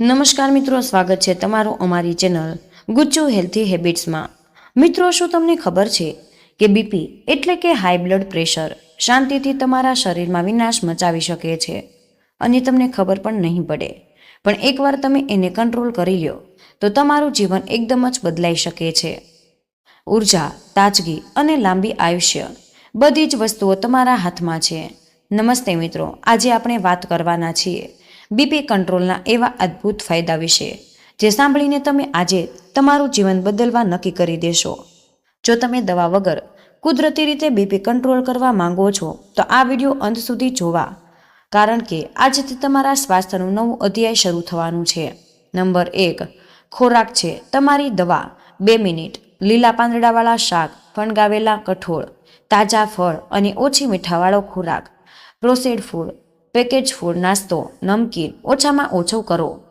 નમસ્કાર મિત્રો, સ્વાગત છે તમારું અમારી ચેનલ ગુચ્ચુ હેલ્થી હેબિટ્સમાં. મિત્રો, શું તમને ખબર છે કે બીપી એટલે કે હાઈ બ્લડ પ્રેશર શાંતિથી તમારા શરીરમાં વિનાશ મચાવી શકે છે? અને તમને ખબર પણ નહીં પડે. પણ એકવાર તમે એને કંટ્રોલ કરી લ્યો, તો તમારું જીવન એકદમ જ બદલાઈ શકે છે. ઊર્જા, તાજગી અને લાંબી આયુષ્ય બધી જ વસ્તુઓ તમારા હાથમાં છે. નમસ્તે મિત્રો, આજે આપણે વાત કરવાના છીએ બીપી કંટ્રોલના એવા અદ્ભુત ફાયદા વિશે, જે સાંભળીને તમે આજે તમારું જીવન બદલવા નક્કી કરી દેશો. જો તમે દવા વગર કુદરતી રીતે બીપી કંટ્રોલ કરવા માંગો છો, તો આ વીડિયો અંત સુધી જોવા, કારણ કે આજથી તમારા સ્વાસ્થ્યનું નવું અધ્યાય શરૂ થવાનું છે. નંબર એક, ખોરાક છે તમારી દવા. બે મિનિટ, લીલા પાંદડાવાળા શાક, ફણગાવેલા કઠોળ, તાજા ફળ અને ઓછી મીઠાવાળો ખોરાક. પ્રોસેડ ફૂડ પેકેજ ફૂડ, નાસ્તો, નમકીન ઓછામાં ઓછો કરો.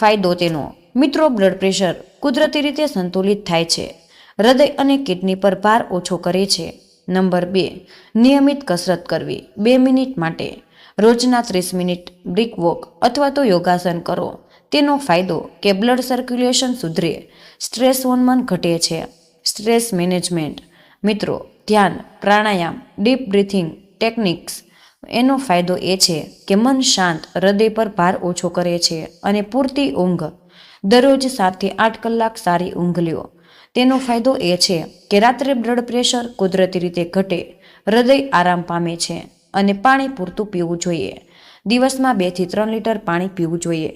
ફાયદો તેનો, મિત્રો, બ્લડ પ્રેશર કુદરતી રીતે સંતુલિત થાય છે. હૃદય અને કિડની પર ભાર ઓછો કરે છે. નંબર બે, નિયમિત કસરત કરવી, બે મિનિટ માટે. રોજના ત્રીસ મિનિટ બ્રિક વોક અથવા તો યોગાસન કરો. તેનો ફાયદો કે બ્લડ સર્ક્યુલેશન સુધરે, સ્ટ્રેસ હોર્મોન ઘટે છે. સ્ટ્રેસ મેનેજમેન્ટ, મિત્રો, ધ્યાન, પ્રાણાયામ, ડીપ બ્રીથિંગ ટેકનિક્સ એનો ફાયદો એ છે કે મન શાંત, હૃદય પર ભાર ઓછો કરે છે અને પૂરતી ઊંઘ. દરરોજ સાતથી આઠ કલાક સારી ઊંઘ લ્યો. તેનો ફાયદો એ છે કે રાત્રે બ્લડ પ્રેશર કુદરતી રીતે ઘટે, હૃદય આરામ પામે છે અને પાણી પૂરતું પીવું જોઈએ. દિવસમાં બેથી ત્રણ લીટર પાણી પીવું જોઈએ.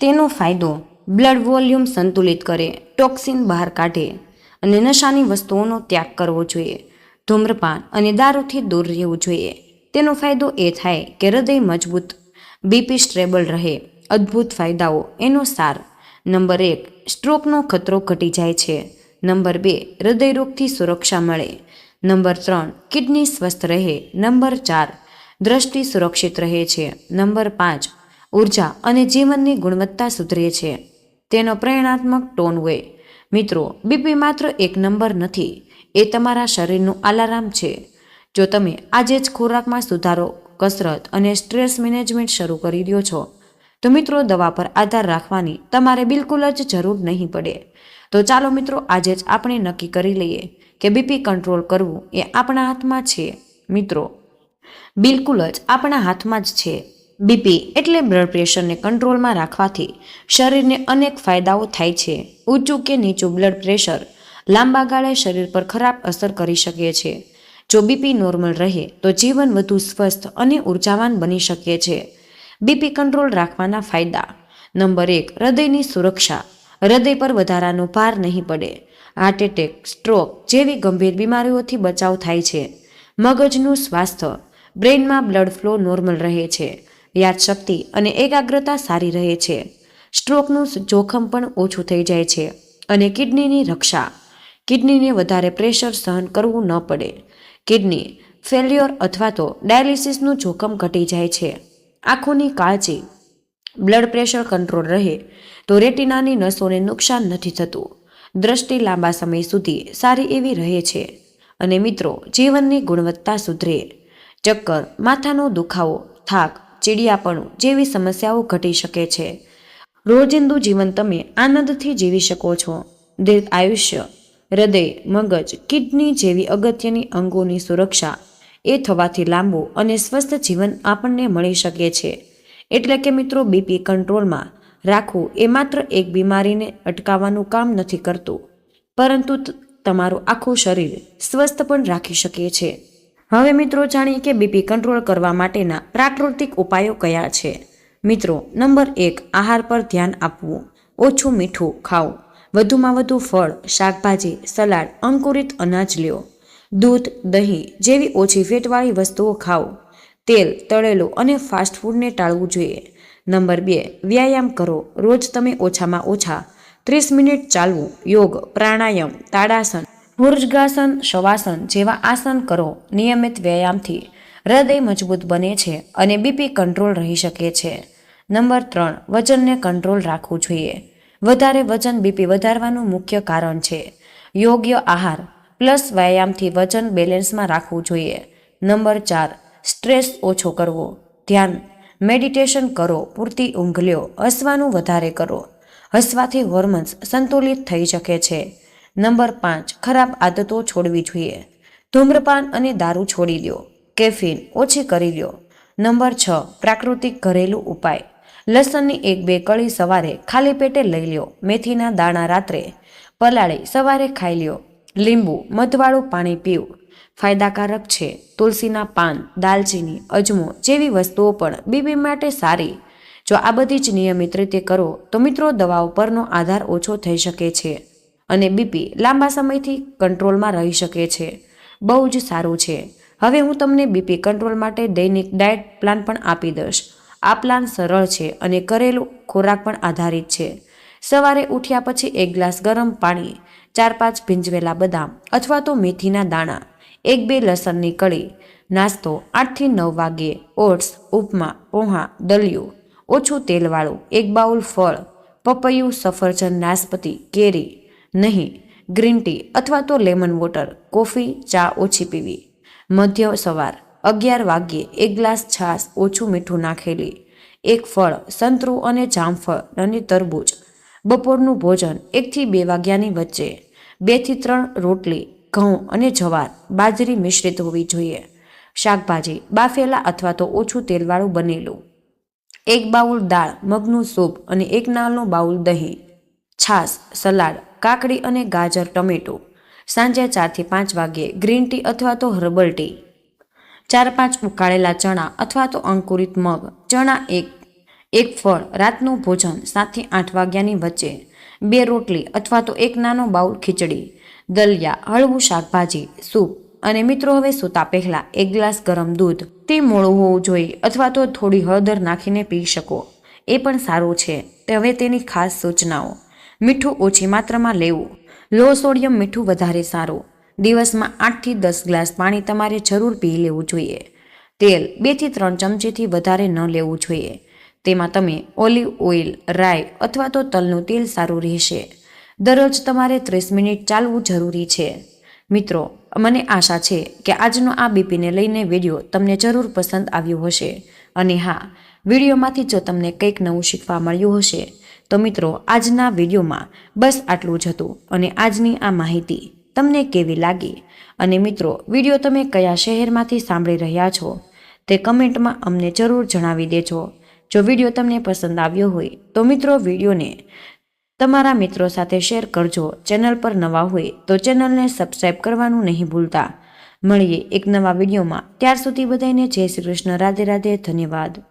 તેનો ફાયદો બ્લડ વોલ્યુમ સંતુલિત કરે ટોક્સિન બહાર કાઢે અને નશાની વસ્તુઓનો ત્યાગ કરવો જોઈએ. ધૂમ્રપાન અને દારૂથી દૂર રહેવું જોઈએ. તેનો ફાયદો એ થાય કે હૃદય મજબૂત બીપી સ્ટ્રેબલ રહે, અદ્ભુત ફાયદાઓ, એનો સાર. નંબર એક, સ્ટ્રોકનો ખતરો ઘટી જાય છે. નંબર બે હૃદયરોગથી સુરક્ષા મળે. નંબર ત્રણ, કિડની સ્વસ્થ રહે. નંબર ચાર, દ્રષ્ટિ સુરક્ષિત રહે છે. નંબર પાંચ, ઊર્જા અને જીવનની ગુણવત્તા સુધરે છે. તેનો પ્રેરણાત્મક ટોન હોય. મિત્રો બીપી માત્ર એક નંબર નથી. એ તમારા શરીરનું આલારામ છે. જો તમે આજે જ ખોરાકમાં સુધારો, કસરત અને સ્ટ્રેસ મેનેજમેન્ટ શરૂ કરી દો છો, તો મિત્રો દવા પર આધાર રાખવાની તમારે બિલકુલ જ જરૂર નહીં પડે. તો ચાલો મિત્રો આજે જ આપણે નક્કી કરી લઈએ કે બીપી કંટ્રોલ કરવું એ આપણા હાથમાં છે. મિત્રો, બિલકુલ જ આપણા હાથમાં જ છે. બીપી એટલે બ્લડ પ્રેશરને કંટ્રોલમાં રાખવાથી શરીરને અનેક ફાયદાઓ થાય છે. ઊંચું કે નીચું બ્લડ પ્રેશર લાંબા ગાળે શરીર પર ખરાબ અસર કરી શકે છે. જો બીપી નોર્મલ રહે, તો જીવન વધુ સ્વસ્થ અને ઉર્જાવાન બની શકે છે. બીપી કંટ્રોલ રાખવાના ફાયદા. નંબર એક, હૃદયની સુરક્ષા. હૃદય પર વધારાનો ભાર નહીં પડે. હાર્ટ એટેક સ્ટ્રોક જેવી ગંભીર બીમારીઓથી બચાવ થાય છે. મગજનું સ્વાસ્થ્ય. બ્રેઇનમાં બ્લડ ફ્લો નોર્મલ રહે છે. યાદશક્તિ અને એકાગ્રતા સારી રહે છે. સ્ટ્રોકનું જોખમ પણ ઓછું થઈ જાય છે. અને કિડનીની રક્ષા. કિડનીને વધારે પ્રેશર સહન કરવું ન પડે. કિડની, ફેલ્યોર અથવા તો ડાયાલિસિસનું જોખમ ઘટી જાય છે. આંખોની કાળજી, બ્લડ પ્રેશર કંટ્રોલ રહે, તો રેટિનાની નસોને નુકસાન નથી થતું. દ્રષ્ટિ લાંબા સમય સુધી સારી એવી રહે છે. અને મિત્રો, જીવનની ગુણવત્તા સુધરે. ચક્કર, માથાનો દુખાવો, થાક, ચીડિયાપણું જેવી સમસ્યાઓ ઘટી શકે છે. રોજિંદુ જીવન તમે આનંદથી જીવી શકો છો. દીર્ઘ આયુષ્ય હૃદય, મગજ, કિડની જેવી અગત્યની અંગોની સુરક્ષા એ થવાથી લાંબુ અને સ્વસ્થ જીવન આપણને મળી શકે છે. એટલે કે મિત્રો બીપી કંટ્રોલમાં રાખવું એ માત્ર એક બીમારીને અટકાવવાનું કામ નથી કરતું, પરંતુ તમારું આખું શરીર સ્વસ્થ પણ રાખી શકે છે. હવે મિત્રો, જાણીએ કે બીપી કંટ્રોલ કરવા માટેના પ્રાકૃતિક ઉપાયો કયા છે? મિત્રો, નંબર એક, આહાર પર ધ્યાન આપવું, ઓછું મીઠું ખાવું. વધુમાં વધુ ફળ, શાકભાજી, સલાડ, અંકુરિત અનાજ લ્યો. દૂધ, દહીં જેવી ઓછી ફેટવાળી વસ્તુઓ ખાઓ. તેલ, તળેલું અને ફાસ્ટ ફૂડને ટાળવું જોઈએ. નંબર બે, વ્યાયામ કરો. રોજ તમે ઓછામાં ઓછા ત્રીસ મિનિટ ચાલવું. યોગ, પ્રાણાયામ, તાડાસન, ભુર્જગાસન, શવાસન જેવા આસન કરો નિયમિત વ્યાયામથી. હૃદય મજબૂત બને છે અને બીપી કંટ્રોલ રહી શકે છે. નંબર ત્રણ, વજનને કંટ્રોલ રાખવું જોઈએ. વધારે વજન બીપી વધારવાનું મુખ્ય કારણ છે. યોગ્ય આહાર પ્લસ વ્યાયામથી વજન બેલેન્સમાં રાખવું જોઈએ. નંબર ચાર સ્ટ્રેસ ઓછો કરવો. ધ્યાન મેડિટેશન કરો, પૂરતી ઊંઘ લ્યો હસવાનું વધારે કરો. હસવાથી હોર્મોન્સ સંતુલિત થઈ શકે છે. નંબર પાંચ, ખરાબ આદતો છોડવી જોઈએ. ધૂમ્રપાન અને દારૂ છોડી દો કેફીન ઓછી કરી લ્યો. નંબર છ, પ્રાકૃતિક ઘરેલું ઉપાય. લસણની એક બે કળી સવારે ખાલી પેટે લઈ લ્યો. મેથીના દાણા રાત્રે. પલાળી સવારે ખાઈ લ્યો. લીંબુ, મધવાળું પાણી પીવું. ફાયદાકારક છે. તુલસીના પાન, દાલચીની, અજમો જેવી વસ્તુઓ પણ બીપી માટે સારી. જો આ બધી જ નિયમિત રીતે કરો, તો મિત્રો દવાઓ પરનો આધાર ઓછો થઈ શકે છે અને બીપી લાંબા સમયથી કંટ્રોલમાં રહી શકે છે. બહુ જ સારું છે. હવે હું તમને બીપી કંટ્રોલ માટે દૈનિક ડાયટ પ્લાન પણ આપી દઈશ. આ પ્લાન સરળ છે અને કરેલું ખોરાક પણ આધારિત છે. સવારે ઉઠ્યા પછી એક ગ્લાસ ગરમ પાણી, ચાર પાંચ ભીંજવેલા બદામ અથવા તો મેથીના દાણા, એક બે લસણની કળી, નાસ્તો આઠથી નવ વાગ્યે ઓટ્સ, ઉપમા, પોહા, દલિયું, ઓછું તેલવાળું એક બાઉલ ફળ, પપૈયું, સફરજન, નાશપતી, કેરી, નહીં, ગ્રીન ટી અથવા તો લેમન વોટર, કોફી, ચા ઓછી પીવી. મધ્ય સવાર અગિયાર વાગ્યે એક ગ્લાસ છાશ ઓછું મીઠું નાખેલી, એક ફળ, સંતરું અને જામફળ, અને તરબૂચ. બપોરનું ભોજન એકથી બે વાગ્યાની વચ્ચે. બેથી ત્રણ રોટલી, ઘઉં અને જવાર, બાજરી મિશ્રિત હોવી જોઈએ. શાકભાજી, બાફેલા અથવા તો ઓછું તેલવાળું બનેલું. એક બાઉલ દાળ, મગનું સૂપ અને એક નાનો બાઉલ દહીં. છાશ, સલાડ, કાકડી અને ગાજર, ટમેટું. સાંજે ચારથી પાંચ વાગ્યે ગ્રીન ટી અથવા તો હર્બલ ટી. ચાર પાંચ ઉકાળેલા ચણા અથવા તો અંકુરિત મગ. ચણા એક એક ફળ, રાતનું ભોજન સાતથી આઠ વાગ્યાની વચ્ચે, બે રોટલી અથવા તો એક નાનો બાઉલ ખીચડી, દલિયા, હળવું શાકભાજી, સૂપ અને મિત્રો હવે સૂતા પહેલાં એક ગ્લાસ ગરમ દૂધ. તે મોળું હોવું જોઈએ અથવા તો થોડી હળદર નાખીને પી શકો. એ પણ સારું છે. તે હવે તેની ખાસ સૂચનાઓ. મીઠું ઓછી માત્રામાં લેવું. લો સોડિયમ મીઠું વધારે સારું. દિવસમાં આઠથી દસ ગ્લાસ પાણી તમારે જરૂર પી લેવું જોઈએ. તેલ બેથી ત્રણ ચમચીથી વધારે ન લેવું જોઈએ. તેમાં તમે ઓલિવ ઓઇલ, રાઈ અથવા તો તલનું તેલ સારું રહેશે. દરરોજ તમારે ત્રીસ મિનિટ ચાલવું જરૂરી છે. મિત્રો, મને આશા છે કે આજનો આ બીપીને લઈને વીડિયો તમને જરૂર પસંદ આવ્યો હશે. અને હા, વિડીયોમાંથી જો તમને કંઈક નવું શીખવા મળ્યું હશે, તો મિત્રો, આજના વિડીયોમાં બસ આટલું જ હતું. અને આજની આ માહિતી તમને કેવી લાગી? અને મિત્રો, વીડિયો તમે કયા શહેરમાંથી સાંભળી રહ્યા છો? તે કમેન્ટમાં અમને જરૂર જણાવી દેજો. જો વીડિયો તમને પસંદ આવ્યો હોય, તો મિત્રો, વિડીયોને તમારા મિત્રો સાથે શેર કરજો. ચેનલ પર નવા હોય, તો ચેનલને સબસ્ક્રાઈબ કરવાનું નહીં ભૂલતા. મળીએ એક નવા વિડીયોમાં. ત્યાર સુધી બધાને જય શ્રી કૃષ્ણ. રાધે રાધે. ધન્યવાદ.